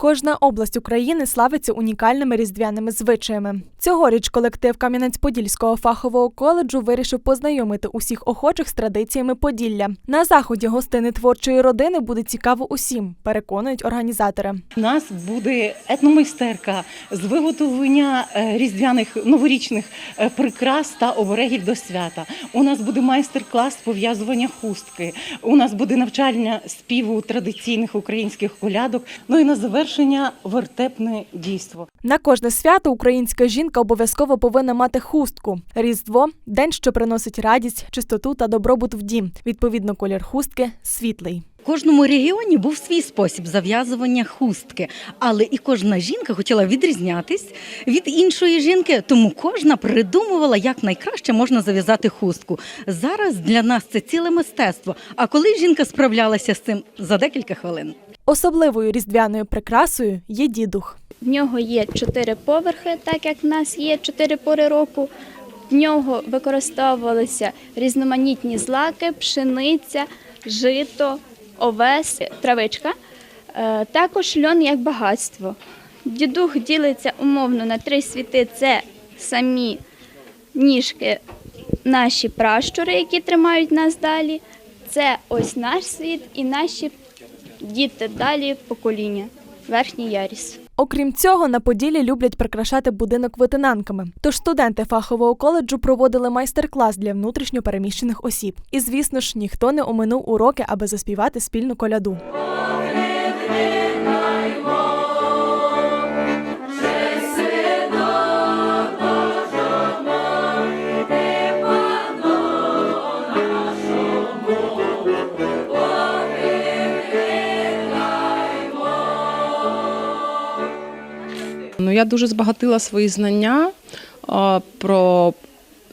Кожна область України славиться унікальними різдвяними звичаями. Цьогоріч колектив Кам'янець-Подільського фахового коледжу вирішив познайомити усіх охочих з традиціями Поділля. На заході гостини творчої родини буде цікаво усім, переконують організатори. У нас буде етномайстерка з виготовлення е, різдвяних новорічних е, прикрас та оберегів до свята. У нас буде майстер-клас пов'язування хустки. У нас буде навчання співу традиційних українських колядок. Ну і на завершення вертепне дійство. На кожне свято українська жінка обов'язково повинна мати хустку. Різдво день, що приносить радість, чистоту та добробут в дім. Відповідно, колір хустки світлий. В кожному регіоні був свій спосіб зав'язування хустки, але і кожна жінка хотіла відрізнятись від іншої жінки, тому кожна придумувала, як найкраще можна зав'язати хустку. Зараз для нас це ціле мистецтво. А коли жінка справлялася з цим за декілька хвилин. Особливою різдвяною прикрасою є дідух. В нього є чотири поверхи, так як в нас є чотири пори року. В нього використовувалися різноманітні злаки, пшениця, жито, овес, травичка. Е, Також льон як багатство. Дідух ділиться умовно на три світи: це самі ніжки, наші пращури, які тримають нас далі. Це ось наш світ і наші діти далі покоління, верхній яріс. Окрім цього, на Поділі люблять прикрашати будинок витинанками. Тож студенти фахового коледжу проводили майстер-клас для внутрішньо переміщених осіб. І звісно ж, ніхто не оминув уроки, аби заспівати спільну коляду. Ну, я дуже збагатила свої знання про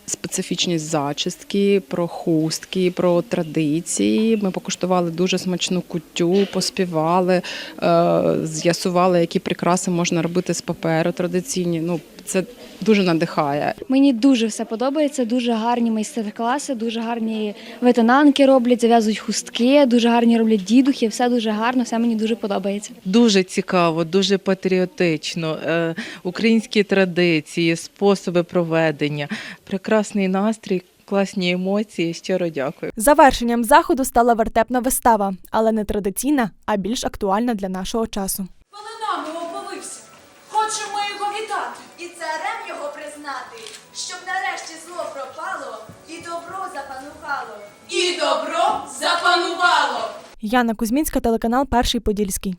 специфічність зачістки, про хустки, про традиції. Ми покуштували дуже смачну кутю, поспівали, е, з'ясували, які прикраси можна робити з паперу традиційні. Ну, це дуже надихає. Мені дуже все подобається. Дуже гарні майстер-класи, дуже гарні ветенанки роблять, зав'язують хустки, дуже гарні роблять дідухи. Все дуже гарно, все мені дуже подобається. Дуже цікаво, дуже патріотично. Е, Українські традиції, способи проведення, прекрасний настрій, класні емоції. Щиро дякую. Завершенням заходу стала вертепна вистава, але не традиційна, а більш актуальна для нашого часу. Полинами оповився. Хочемо признати, щоб нарешті зло пропало і добро запанувало. І добро запанувало. Яна Кузьмінська, телеканал Перший Подільський.